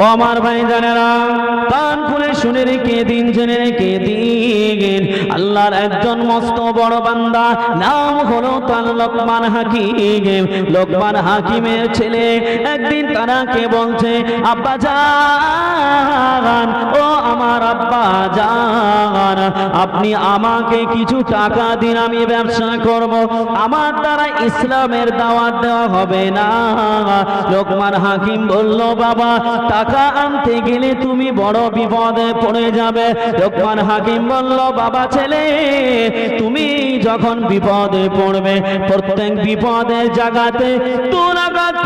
ও আমার ভাই জানেরা কান খুলে শুনে রেখে দিন, জেনে রেখে দিন। আল্লাহর একজন মস্ত বড় বান্দা, নাম হলো তার লোকমান হাকিম। লোকমান হাকিমের ছেলে একদিন তারাকে বলছে, আব্বা জান, ও আমার আব্বা জান, আপনি আমাকে কিছু টাকা দিন, আমি ব্যবসা করব। আমার দ্বারা ইসলামের দাওয়াত দেওয়া হবে না। লোকমান হাকিম বলল, বাবা, টাকা আনতে গেলে তুমি বড় বিপদে পড়ে যাবে। লোকমান হাকিম বলল, বাবা ছেলে, তুমি যখন বিপদে পড়বে, প্রত্যেক বিপদের জায়গাতে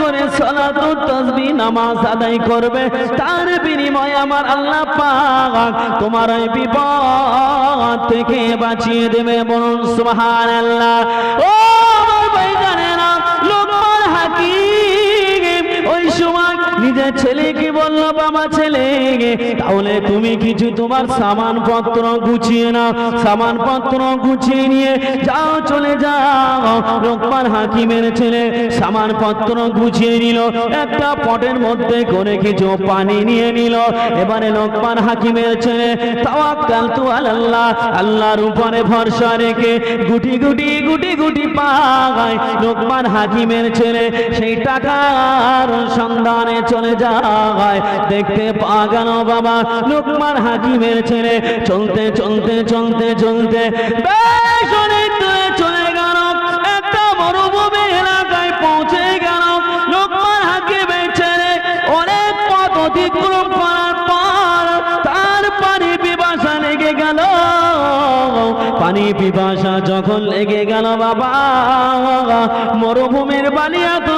করে সালাতুত তাসবিহ নামাজ আদায় করবে। তার বিনিময়ে আমার আল্লাহ পাক তোমার বিপদ থেকে বাঁচিয়ে দেবে বলুন, সুবহানাল্লাহ। ও নিজের ছেলেকে বলল, বাবা ছেলে, তাহলে তুমি কিছু তোমার সামান পত্র গুছিয়ে নাও সামান পত্র গুছিয়ে নিয়ে যাও, চলে যাও। লোকমান হাকিমের ছেলে সামান পত্র গুছিয়ে নিল, একটা পটের মধ্যে করে কিছু পানি নিয়ে নিল। এবারে লোকমান হাকিমের ছেলে, তাওয়াক্কাল তু আল্লাহ আল্লাহর উপরে ভরসা রেখে গুটি গুটি গুটি গুটি পায়। লোকমান হাকিমের ছেলে সেই টাকার সন্ধানে চলে যায়। দেখতে পা গেল বাবা, লোকমান হাকিমের ছেলে। চলতে চলতে চলতে চলতে অনেক পানি পিপাসা পানি পিপাসা যখন লেগে গেল বাবা, মরুভূমির বালি এতটাই গরম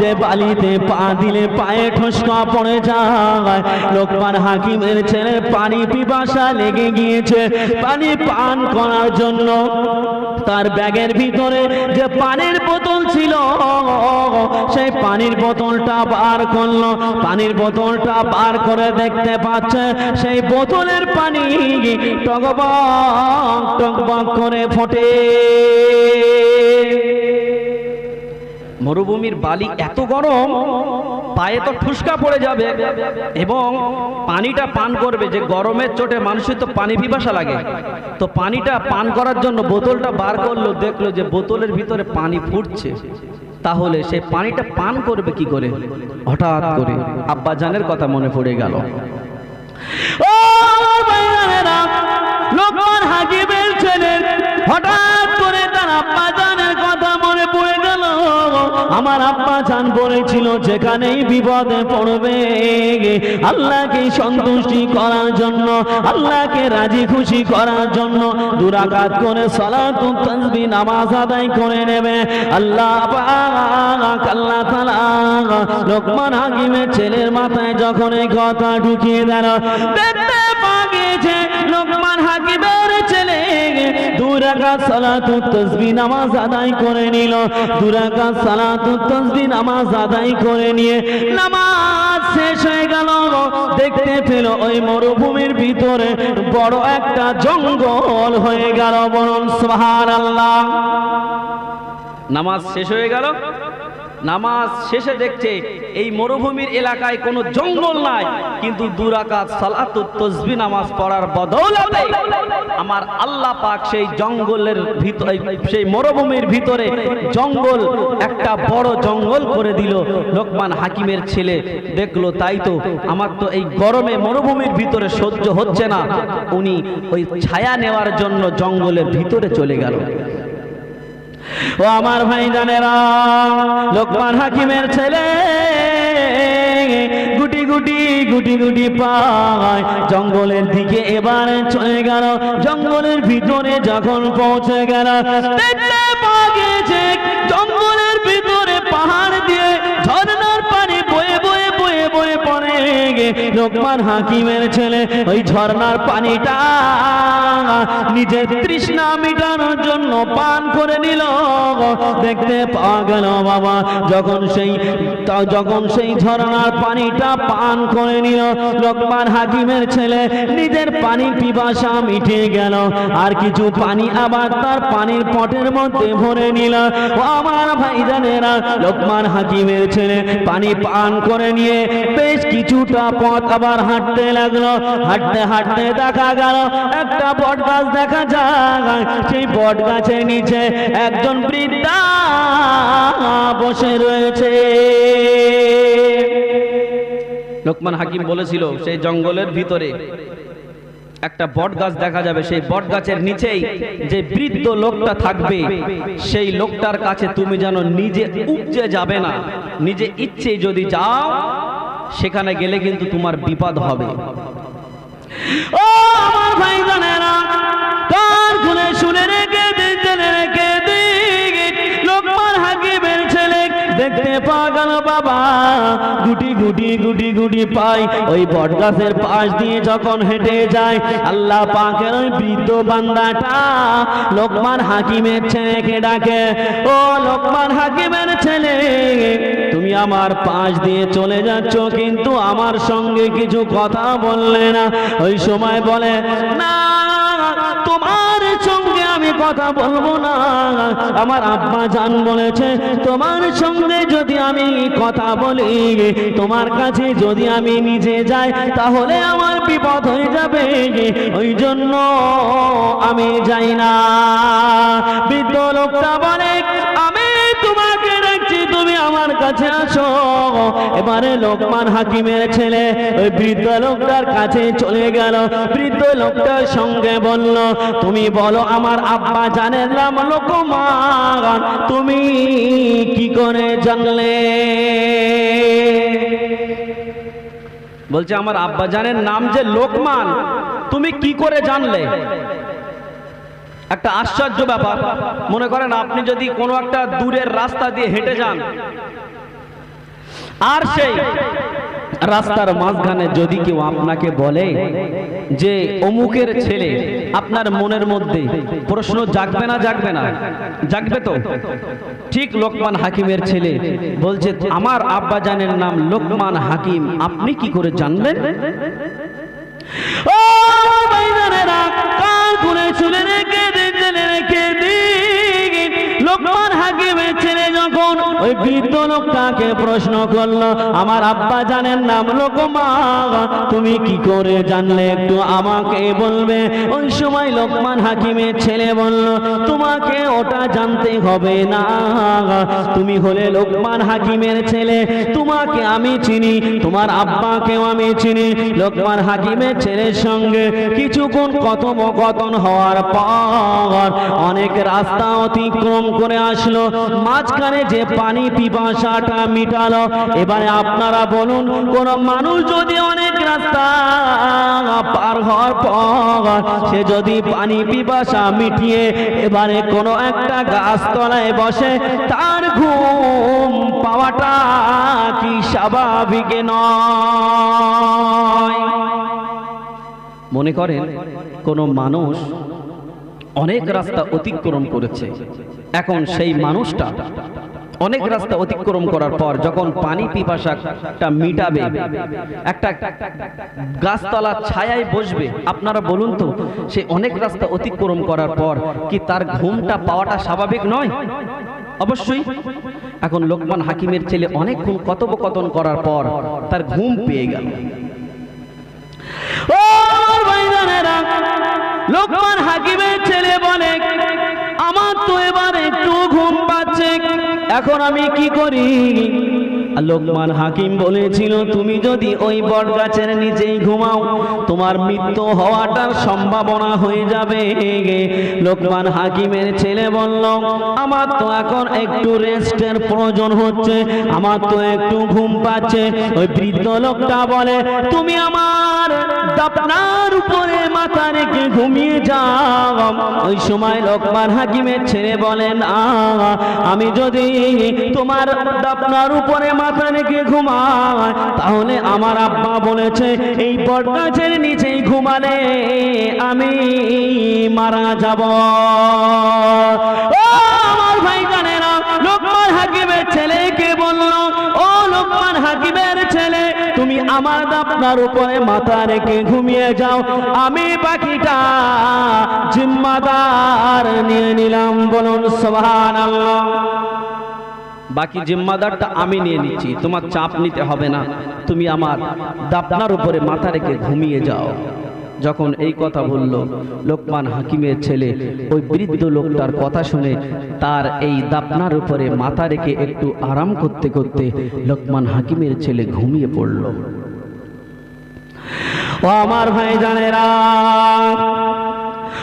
যে বালিতে পা দিলে পায়ে ঠসকা পড়ে যায়। লোকমান হাকিমের ছেলে পানি পিপাসা লেগে গিয়েছে। পানি পান করার জন্য তার ব্যাগের ভিতরে যে পানির বোতল ছিল, সেই পানির বোতলটা বার করল। পানির বোতলটা বার করে দেখতে পাচ্ছে, সেই বোতলের পানি টকবক টকবক করে ফোটে। মরুভূমির বালি এত গরম, পায়ে তো ঠুসকা পড়ে যাবে এবং পানিটা পান করবে যে গরমের চোটে মানুষের তো পানি পিপাসা লাগে। তো পানিটা পান করার জন্য বোতলটা বার করল, দেখল যে বোতলের ভিতরে পানি ফুটছে। তাহলে সে পানিটা পান করবে কি করে? হঠাৎ করে আব্বা জানের কথা মনে পড়ে গেল। হঠাৎ করে তার আব্বা জানের আমার আব্বা জান বলেছিল, যেখানেই বিপদে পড়বে, আল্লাহকে সন্তুষ্টি করার জন্য, আল্লাহকে রাজি খুশি করার জন্য দুরাকাত করে সালাতুত তাসবিহ নামাজ আদায় করে নেবে। আল্লাহ পাক, আল্লাহ তাআলা লোকমান হাকিমের ছেলের মাথায় যখন এই কথা ঢুকিয়ে দেন দেখতে পাগিয়েছে লোকমান হাকিমের দুরাকাত সালাতুত তাসবিহ নামাজ আদায় করে নিল। দুরাকাত সালাতুত তাসবিহ নামাজ করে নিয়ে নামাজ শেষ হয়ে গেল। দেখতে পেল ওই মরুভূমির ভিতরে বড় একটা জঙ্গল হয়ে গেল বলুন সুবহানাল্লাহ। নামাজ শেষ হয়ে গেল। নামাজ শেষে দেখছে এই মরুভূমির এলাকায় কোনো জঙ্গল নাই, কিন্তু দুরাকাত সালাতুত তসবি নামাজ পড়ার বদৌলতে আমার আল্লাহ পাক সেই জঙ্গলের ভিতরে সেই মরুভূমির ভিতরে জঙ্গল, একটা বড় জঙ্গল করে দিল। লোকমান হাকিমের ছেলে দেখল, তাই তো আমার তো এই গরমে মরুভূমির ভিতরে সহ্য হচ্ছে না। উনি ওই ছায়া নেওয়ার জন্য জঙ্গলের ভিতরে চলে গেল। ও আমার ভাই জানেরা, লোকমান হাকিমের ছেলে, গুটি গুটি গুটি গুটি পায়। জঙ্গলের দিকে এবারে চলে গেল, জঙ্গলের ভিতরে যখন পৌঁছে গেল পড়ে লোকমান হাকিমের ছেলে, ওই ঝর্ণার পানিটা নিজের তৃষ্ণা মিটানোর জন্য পান করে নিল। দেখতে পাওয়া গেল বাবা, যখন সেই যখন সেই ঝর্ণার পানিটা পান করে নিল, লোকমান হাকিমের ছেলে নিজের পানি পিপাসা মিটে গেল। আর কিছু পানি আবার তার পানির পটের মধ্যে ভরে নিল। আমার ভাইজানেরা, লোকমান হাকিমের ছেলে, পানি পান করে নিয়ে বেশ কিছুটা পথ আবার হাঁটতে লাগল, হাঁটতে হাঁটতে দেখা গেল, একটা বট গাছ দেখা যায়। সেই বট গাছের নিচে একজন বৃদ্ধা বসে রয়েছে। লোকমান হাকিম বলেছিল, সেই জঙ্গলের ভিতরে একটা বট গাছ দেখা যাবে। সেই বট গাছের নিচেই যে বৃদ্ধ লোকটা থাকবে, সেই লোকটার কাছে তুমি যেন নিজে উপজে যাবে না। নিজে ইচ্ছে যদি যাও সেখানে গেলে কিন্তু তোমার বিপদ হবে। ও আমার ভাইজানেরা কান দেখতে পাওয়া গেল বাবা। গুটি গুটি গুটি গুটি পাই। ওই বট গাছের পাশ দিয়ে যখন হেঁটে যায়, আল্লাহ পাকের ওই বৃদ্ধ বান্দাটা লোকমান হাকিমের ছেলেকে ডাকে, ও লোকমান হাকিমের ছেলে, তুমি আমার পাশ দিয়ে চলে যাচ্ছ, কিন্তু আমার সঙ্গে কিছু কথা বললে না। ওই সময় বলে, না তোমার সঙ্গে আমি কথা বলব না। আমার আব্বা জান বলেছে, তোমার সঙ্গে যদি আমি কথা বলি, তোমার কাছে যদি আমি নিজে যাই, তাহলে আমার বিপদ হয়ে যাবে। ওই জন্য আমি যাই না। বৃদ্ধ লোকটা বলে কাছে আসো। এবারে লোকমান হাকিমের ছেলে, ওই বৃদ্ধ লোকটার কাছে চলে গেল। বৃদ্ধ লোকটার সঙ্গে বলল, তুমি বলো, আমার আব্বা জানেন নাম লোকমান। তুমি কি করে জানলে? বলছে, আমার আব্বা জানের নাম যে লোকমান, তুমি কি করে জানলে? একটা আশ্চর্য ব্যাপার। মনে করেন, আপনি যদি কোনো একটা দূরের রাস্তা দিয়ে হেঁটে যান আর সেই রাস্তার মাঝখানে যদি কেউ আপনাকে বলে যে, অমুকের ছেলে, আপনার মনের মধ্যে প্রশ্ন জাগবে না জাগবে না? জাগবে তো? ঠিক লোকমান হাকিমের ছেলে বলছে, আমার আব্বা জানের নাম লোকমান হাকিম, আপনি কি করে জানলেন? ও শুনে রেখে দিন লোকমান হাকিমের ছেলে যখন ওই বৃদ্ধ লোকটাকে প্রশ্ন করল, আমার আব্বা জানেন নাম লোকমান, তুমি কি করে জানলে? একটু আমাকে বলবে। ওই সময় লোকমান হাকিমের ছেলে বলল, তোমাকে ওটা জানতে হবে না, তুমি হলে লোকমান হাকিমের ছেলে, তোমাকে আমি চিনি, তোমার আব্বাকেও আমি চিনি। লোকমান হাকিমের ছেলের সঙ্গে কিছুক্ষণ কথোপকথন হওয়ার পর অনেক রাস্তা অতিক্রম করে আসলো, মাঝখানে যে পানি পিপাসাটা মিটালো, এবারে আপনারা বলুন, কোন মানুষ যদি অনেক রাস্তা পার হওয়ার পর সে যদি পানি পিপাসা মিটিয়ে এবারে কোনো একটা গাছতলায় বসে, তার ঘুম পাওয়াটা কি স্বাভাবিক নয়? মনে করেন, কোনো মানুষ অনেক রাস্তা অতিক্রম করেছে। এখন সেই মানুষটা অনেক রাস্তা অতিক্রম করার পর যখন পানি পিপাসাটা মিটাবে, একটা গাছতলা ছায়ায় বসবে, আপনারা বলুন তো, সে অনেক রাস্তা অতিক্রম করার পর কি তার ঘুমটা পাওয়াটা স্বাভাবিক নয়? অবশ্যই। এখন লোকমান হাকিমের ছেলে অনেকক্ষণ কথোপকথন করার পর তার ঘুম পেয়ে গেল। ও লোকমান হাকিমের ছেলে বলে, আমার তো এবার একটু ঘুম পাচ্ছে। এখন আমি কি করি? লোকমান হাকিম বলেছিল, তুমি যদি ওই বট গাছের নিচেই ঘুমাও, তোমার মৃত্যু হওয়াটার সম্ভাবনা হয়ে যাবে। লোকমান হাকিমের ছেলে বলল, আমার তো এখন একটু রেস্টের প্রয়োজন হচ্ছে, আমার তো একটু ঘুম পাচ্ছে। ওই বৃদ্ধ লোকটা বলে, তুমি আমার দাপনার উপরে মাথা রেখে ঘুমিয়ে যাও। ওই সময় লোকমান হাকিমের ছেলে বলেন আমি যদি তোমার দাপনার উপরে মাথা রেখে ঘুমাই, তাহলে আমার আব্বা বলেছে, এই বটগাছের নিচেই ঘুমালে আমি মারা যাব। আমার ভাই জানেরা, লোকমান হাকিমের ছেলেকে বলল? ও লোকমান হাকিমের ছেলে আমার আপনার উপরে মাথা রেখে ঘুমিয়ে যাও। আমি পাখিটা জিম্মাদার নিয়ে নিলাম, বলুন সোহান বাকি জিম্মাদারটা আমি নিয়ে নিচ্ছি, তোমার চাপ নিতে হবে না। তুমি আমার দাপনার উপরে মাথা রেখে ঘুমিয়ে যাও। যখন এই কথা বলল, লোকমান হাকিমের ছেলে, ওই বৃদ্ধ লোকটার কথা শুনে তার এই দাপনার উপরে মাথা রেখে একটু আরাম করতে করতে লোকমান হাকিমের ছেলে ঘুমিয়ে পড়ল। ও আমার ভাই জানেরা,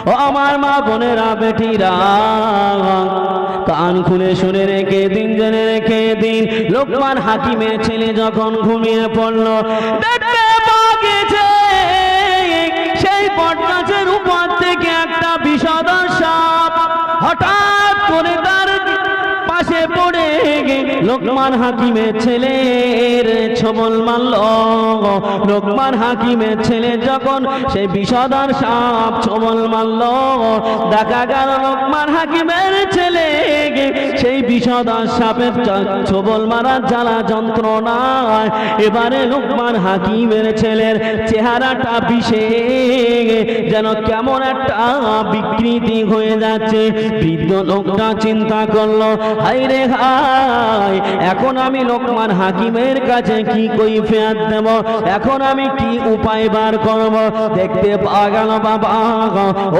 ও আমার মা বোনেরা, বেটিরা, কান খুলে শুনে রেখে দিন, জেনে রেখে দিন, লোকমান হাকিমের ছেলে যখন ঘুমিয়ে পড়ল দেখতে হঠাৎ করে তার পাশে পড়ে লোকমান হাকিমের ছেলের ছবল মারল। লোকমান হাকিমের ছেলে যখন সেই বিষধর সাপ ছবল মারল, দেখা গেল লোকমান হাকিমের ছেলে সেই বিষধর সাপের ছবল মারার জ্বালা যন্ত্রণায় এবারে লোকমান হাকিমের ছেলের চেহারাটা বিষে যেন কেমন একটা বিকৃতি হয়ে যাচ্ছে। বৃদ্ধ লোকটা চিন্তা করল হাই রে হাই এখন আমি লোকমান হাকিমের কাছে কি কই ফেয়ার দেব? এখন আমি কি উপায় বার করব? দেখতে পাওয়া বাবা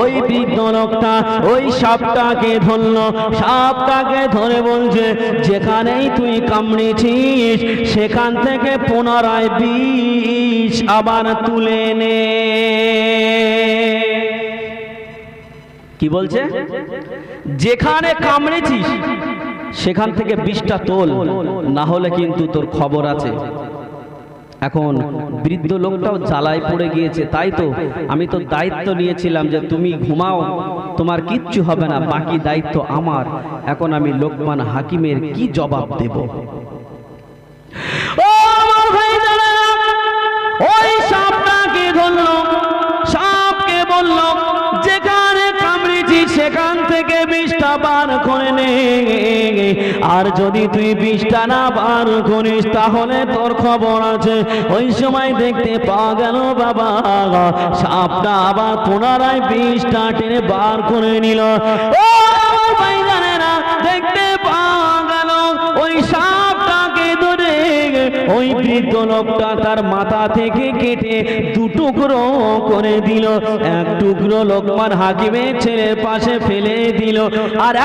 ওই বৃদ্ধ লোকটা, ওই সাপটাকে ধরলো। সাপটাকে ধরে বলছে, যেখানেই তুই কামড়েছিস সেখান থেকে পুনরায় বিষ আবার তুলে নে। কি বলছে? যেখানে কামড়েছিস সেখান থেকে বিষটা তোল, না হলে কিন্তু তোর খবর আছে। এখন বৃদ্ধ লোকটাও জ্বালায় পড়ে গিয়েছে, তাই তো আমি তো দায়িত্ব নিয়েছিলাম যে তুমি ঘুমাও, তোমার কিচ্ছু হবে না, বাকি দায়িত্ব আমার। এখন আমি লোকমান হাকিমের কি জবাব দেব? ওই সাপটাকে ধরলো সেখান থেকে বিষটা বার করে নে। আর যদি তুই বিষটা না বার করিস তাহলে তোর খবর আছে। ওই সময় দেখতে পাওয়া গেল বাবা, সাপটা আবার পুনরায় বিষটা টেনে বার করে নিল। ও ওই বৃদ্ধ লোকটা তার মাথা থেকে কেটে দু টুকরো করে দিল। এক টুকরো লোকমান হাকিমের ছেলের পাশে ফেলে দিল। আর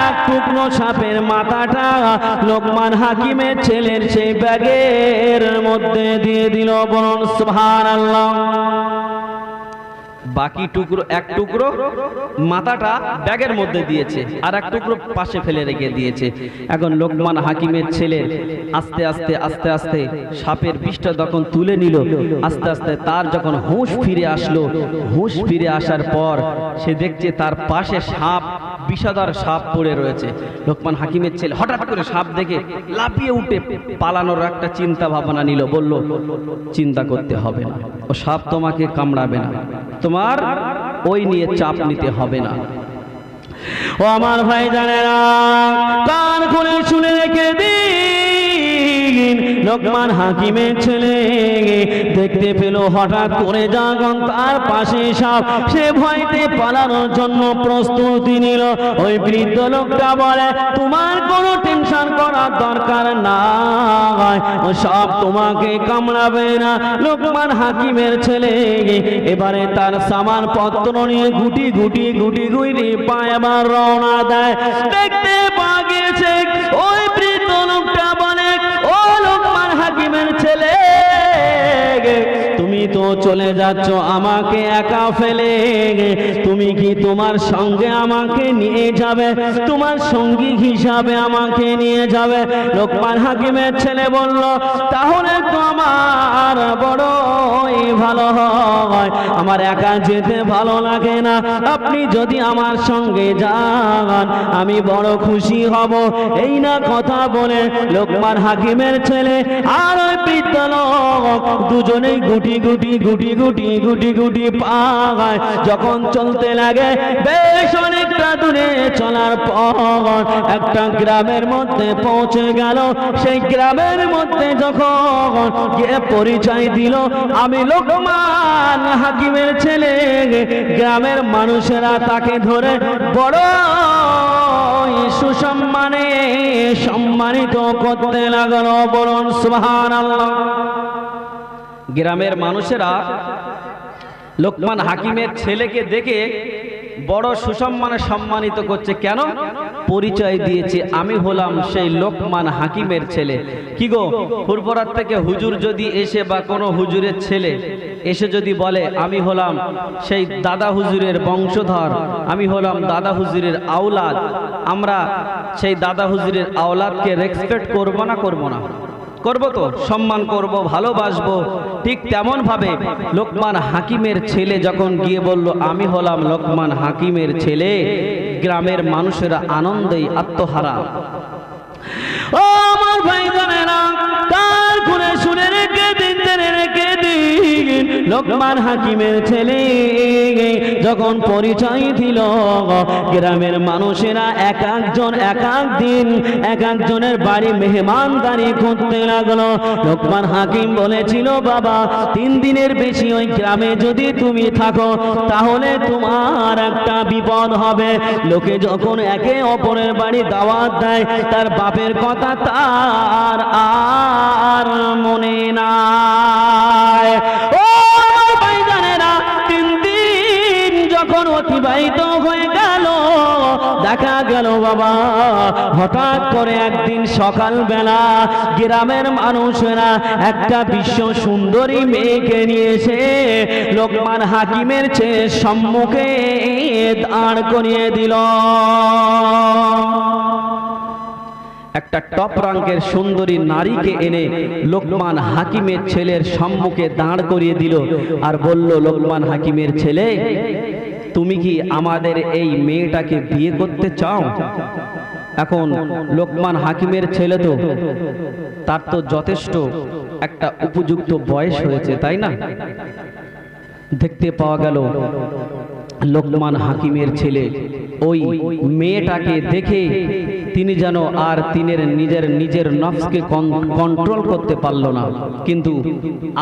এক টুকরো সাপের মাথাটা লোকমান হাকিমের ছেলের সেই ব্যাগের মধ্যে দিয়ে দিল। বরং সুবহান আল্লাহ বাকি টুকরো, এক টুকরো মাথাটা ব্যাগের মধ্যে দিয়েছে আর এক টুকরো পাশে ফেলে রেখে দিয়েছে। এখন লোকমান হাকিমের ছেলে আস্তে আস্তে আস্তে আস্তে সাপের বিষটা যখন তুলে নিল, আস্তে আস্তে তার যখন হুঁশ ফিরে আসলো, হুঁশ ফিরে আসার পর সে দেখছে তার পাশে সাপ, বিষাদার সাপ পড়ে রয়েছে। লোকমান হাকিমের ছেলে হঠাৎ করে সাপ দেখে লাফিয়ে উঠে পালানোর একটা চিন্তা ভাবনা নিল, বলল, চিন্তা করতে হবে না। ও সাপ তোমাকে কামড়াবে না। তোমার ওই নিয়ে চাপ নিতে হবে না। ও আমার ভাই জানেরা কান খুলে শুনে রেখে দিন। লোকমান হাকিমের ছেলে দেখতে পেল হঠাৎ করে যখন তার পাশে সাপ সে ভয়তে পালানোর জন্য প্রস্তুতি নিল। ওই বৃদ্ধ লোকটা বলে, তোমার কোনো করার দরকার নাই। সব তোমাকে কামড়াবে না। লোকমান হাকিমের ছেলে, এবারে তার সামান পত্র নিয়ে গুটি গুটি গুটি গুটি পায় আমার রওনা দেয়। দেখতে পা গিয়েছে, ওই প্রীত লোকটা বলে, ও লোকমান হাকিমের ছেলে তো চলে যাচ্ছ, আমাকে একা ফেলে। তুমি কি তোমার সঙ্গে আমাকে নিয়ে যাবে? তোমার সঙ্গী হিসাবে আমাকে নিয়ে যাবে? লোকমান হাকিমের ছেলে বলল, তাহলে তো আমার বড়ই ভালো হয়। আমার একা যেতে ভালো লাগে না। আপনি যদি আমার সঙ্গে যান, আমি বড় খুশি হব। এই না কথা বলে লোকমান হাকিমের ছেলে আর ওই বৃদ্ধ লোক দুজনেই গুটি গুটি গুটি গুটি গুটি গুটি পায় যখন চলতে লাগে, বেশ অনেকটা দূরে চলার পর একটা গ্রামের মধ্যে পৌঁছে গেল। সেই গ্রামের মধ্যে যখন গিয়ে পরিচয় দিল, আমি লোকমান হাকিমের ছেলে। গ্রামের মানুষেরা তাকে ধরে বড় সুসম্মানে সম্মানিত করতে লাগল। বলুন সুবহান আল্লাহ গ্রামের মানুষেরা লোকমান হাকিমের ছেলেকে দেখে বড় সুসম্মানে সম্মানিত করছে। কেন? পরিচয় দিয়েছে, আমি হলাম সেই লোকমান হাকিমের ছেলে। কি গো? ফুরফরাত থেকে হুজুর যদি এসে বা কোনো হুজুরের ছেলে এসে যদি বলে, আমি হলাম সেই দাদা হুজুরের বংশধর, আমি হলাম দাদা হুজুরের আওলাদ, আমরা সেই দাদা হুজুরের আওলাদকে রেসপেক্ট করব না করব না? করব তো, সম্মান করব, ভালোবাসবো ঠিক তেমন ভাবে লোকমান হাকিমের ছেলে যখন গিয়ে বলল, আমি হলাম লোকমান হাকিমের ছেলে, গ্রামের মানুষেরা আনন্দেই আত্মহারা। ও আমার ভাই তার শুনে লোকমান হাকিমের ছেলে। যখন পরিচয় দিল, গ্রামের মানুষেরা এক একজন, এক এক দিন এক একজনের বাড়ি মেহমানদারি করতে লাগল। লোকমান হাকিম বলেছিল, বাবা, তিন দিনের বেশি ওই গ্রামে যদি তুমি থাকো, তাহলে তোমার একটা বিপদ হবে। লোকে যখন একে অপরের বাড়ি দাওয়াত দেয়, তার বাপের কথা তার আর মনে নাই। দেখা গেল বাবা। হঠাৎ করে একদিন সকালবেলা গ্রামের মানুষেরা একটা বিশ্ব সুন্দরী মেয়েকে নিয়ে এসে লোকমান হাকিমের চেয়ে সম্মুখে দাঁড় করিয়ে দিল। একটা টপ রাঙ্কের সুন্দরী নারীকে এনে লোকমান হাকিমের ছেলের সম্মুখে দাঁড় করিয়ে দিল আর বলল, লোকমান হাকিমের ছেলে তুমি কি আমাদের এই মেয়েটাকে বিয়ে করতে চাও? এখন লোকমান হাকিমের ছেলে তো, তার তো যথেষ্ট একটা উপযুক্ত বয়স হয়েছে, তাই না? দেখতে পাওয়া গেল লোকমান হাকিমের ছেলে, ওই মেয়েটাকে দেখে তিনি যেন আর তিনের নিজের নিজের নফসকে কন্ট্রোল করতে পারল না। কিন্তু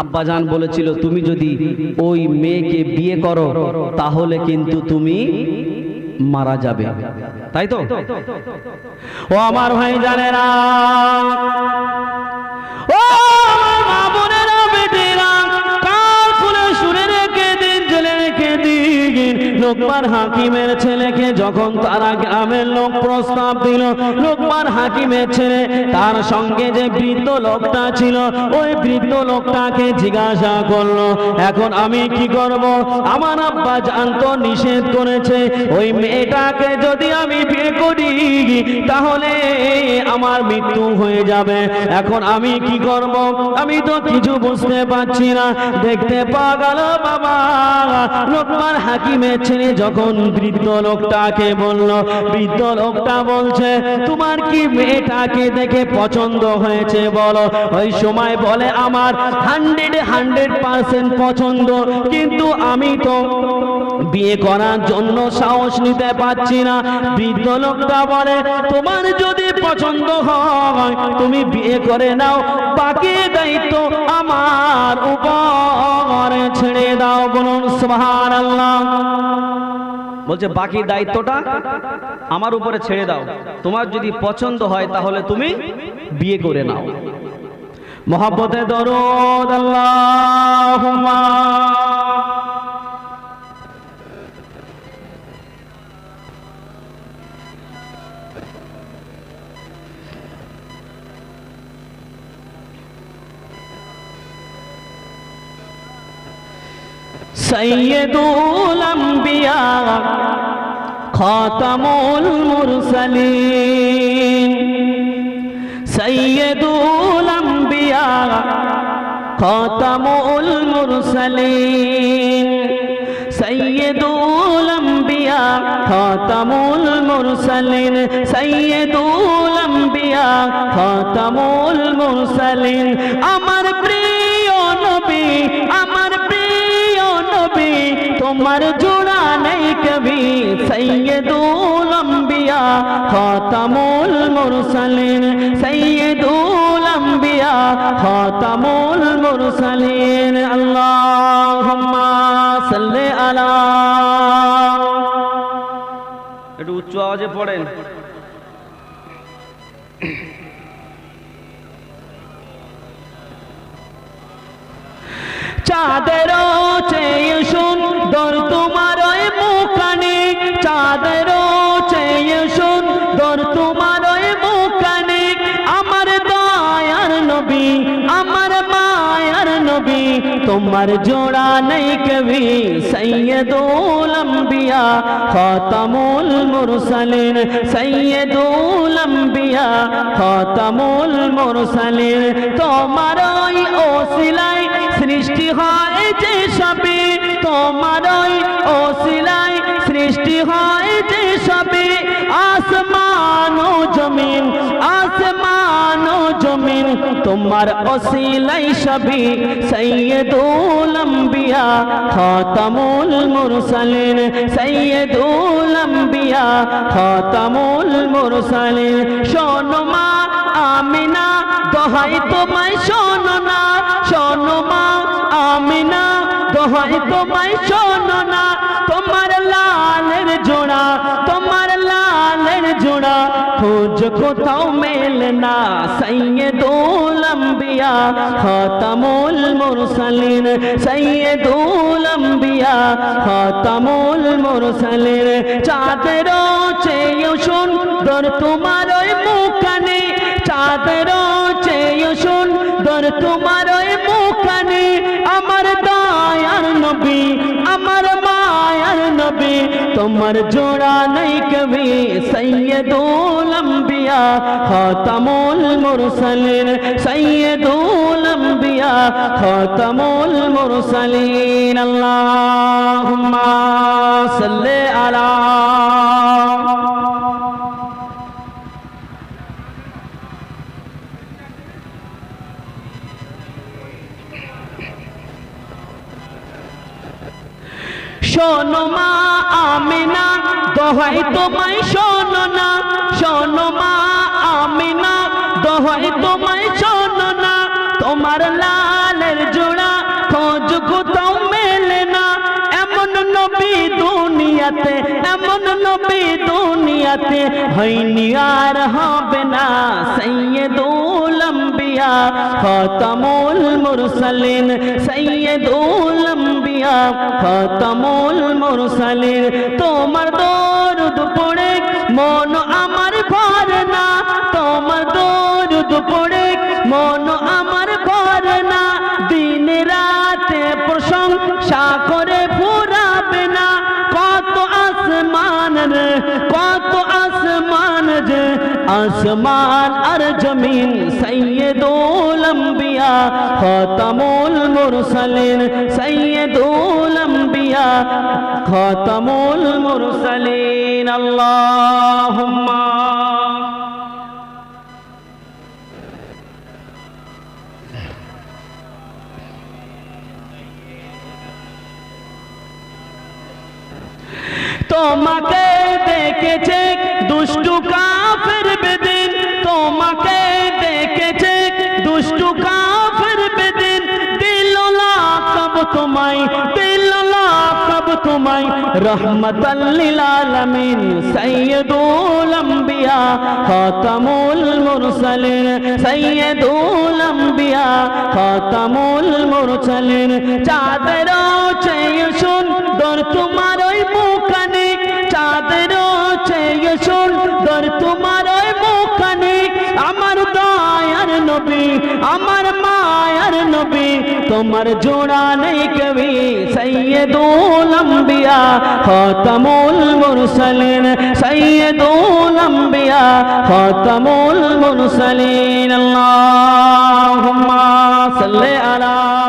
আব্বাজান বলেছিল, তুমি যদি ওই মেয়েকে বিয়ে করো, তাহলে কিন্তু তুমি মারা যাবে। তাই তো? ও আমার ভাই জানেরা লোকমান হাকিমের ছেলেকে যখন তারা গ্রামের লোক প্রস্তাব দিল, লোকমান হাকিমের ছেলে তার সঙ্গে যে বৃদ্ধ লোকটা ছিল, ওই বৃদ্ধ লোকটাকে জিজ্ঞাসা করল, এখন আমি কি করব? আমার আব্বা জানতো, নিষেধ করেছে, ওই মেয়েটাকে যদি আমি বিয়ে করি, তাহলে আমার মৃত্যু হয়ে যাবে। এখন আমি কি করব? আমি তো কিছু বুঝতে পারছি না। দেখতে পাওয়া গেল, বাবা, লোকমান হাকিমের ছেলে যখন বৃদ্ধ লোকটাকে বলল, বৃদ্ধ লোকটা বলছে, তোমার কি মেয়েটাকে দেখে পছন্দ হয়েছে বলো? ওই সময় বলে, আমার হান্ড্রেড হান্ড্রেড পার্সেন্ট পছন্দ, কিন্তু আমি তো বিয়ে করার জন্য সাহস নিতে পারছি না। বৃদ্ধ লোকটা বলে, তোমার যদি পছন্দ হয়, তুমি বিয়ে করে নাও। বাকি দায়িত্ব আমার উপর ছেড়ে দাও বলুন সুবহান আল্লাহ বলছে, বাকি দায়িত্বটা আমার উপরে ছেড়ে দাও। তোমার যদি পছন্দ হয়, তাহলে তুমি বিয়ে করে নাও। মোহাম্মতে দরুদ আল্লাহুম্মা। সৈয়দুল আম্বিয়া, খাতামুল মুরসালিন। সৈয়দুল আম্বিয়া, খাতামুল মুরসালিন। সৈয়দুল আম্বিয়া, খাতামুল মুরসালিন। সৈয়দুল আম্বিয়া, খাতামুল মুরসালিন। আমার তোমার জোড়া নেই কবি সৈয়দুল আম্বিয়া খাতামুল মুরসালিন সৈয়দুল আম্বিয়া খাতামুল মুরসালিন। আল্লাহুম্মা সাল্লি আলা একটু উচ্চ আওয়াজে পড়েন। চাঁদের চেয়ে সুন্দর তোমার ওই মুখানি চাঁদের চেয়ে সুন্দর তোমার ওই মুখানি আমার দয়ার নবী, আমার মায়ার নবী, তোমার জোড়া নেই কবি, সৈয়দুল আম্বিয়া, খাতামুল মুরসালিন, সৈয়দুল আম্বিয়া মুরসালিন। তোমার ওই ওসিলাই তোমার ওই ওসিলাই সৃষ্টি হয় সবে। আসমান ও জমিন, আসমান ও জমিন, তোমার ওসিলাই সবে সৈয়দুল আম্বিয়া, খাতামুল মুরসালিন, সৈয়দুল আম্বিয়া, খাতামুল মুরসালিন। শোনো মা আমিনা, দোহাই তোমায় শোনো না মা আমিনা। দোহাই তোমায় শোনো না তোমার লালের জোড়া তোমার লালের জোড়া খোঁজ কোথাও মেলে না সৈয়দুল আম্বিয়া খাতামুল মুরসালিন সৈয়দুল আম্বিয়া খাতামুল মুরসালিন চাঁদের চেয়ে সুন্দর তোমার ওই মুখানে চাঁদের চেয়ে সুন্দর তোমার ওই মুখানে আমার দয়ার নবী, আমার মায়ার নবী, তোমার জোড়া নাই কবি, সৈয়দুল আম্বিয়া, খাতামুল মুরসালিন, সৈয়দুল আম্বিয়া, খাতামুল মুরসালিন। আল্লাহুম্মা সাল্লি আলা শোনো মা আমিনা, দোহাই তোমায় শোনো না। শোনো মা আমিনা, দোহাই তোমায় শোনো না। তোমার লালের জোড়া খোঁজ কোথাও মেলে না। এমন নবী দুনিয়াতে, এমন নবী দুনিয়াতে হয়নি আর হবে না সৈয়দুল আম্বিয়া, খাতামুল মুরসালিন, সৈয়দুল আম্বিয়া। খাতামুল মুরসালিন। তোমার দরুদ পড়ে, মন আমার ভরে না। তোমার দরুদ পড়ে, মন আমার ভরে না। দিন রাতে আসমান আর জমিন সৈয়দুল আম্বিয়া খাতামুল মুরসালিন সৈয়দুল আম্বিয়া খাতামুল মুরসালিন আল্লাহুম্মা তোমাকে দেখেছে দুষ্টু কাফের বেদিন। তোমাকে দেখেছে দুষ্টু কাফের বেদিন। দিল লাকাব তোমায়, দিল লাকাব তোমায়। রহমতাল্লিল আলামিন সৈয়দুল আম্বিয়া, খাতামুল মুরসালিন সৈয়দুল আম্বিয়া, খাতামুল মুরসালিন। চাঁদের চেয়ে সুন্দর তোমার সুন্দর তোমার ওই মুখানে আমার দয়ার নবী, আমার মায়ার নবী, তোমার জোড়া নেই কবি সৈয়দুল আম্বিয়া, খতমুল মুরসালিন। সৈয়দুল আম্বিয়া, খতমুল মুরসালিন। আলা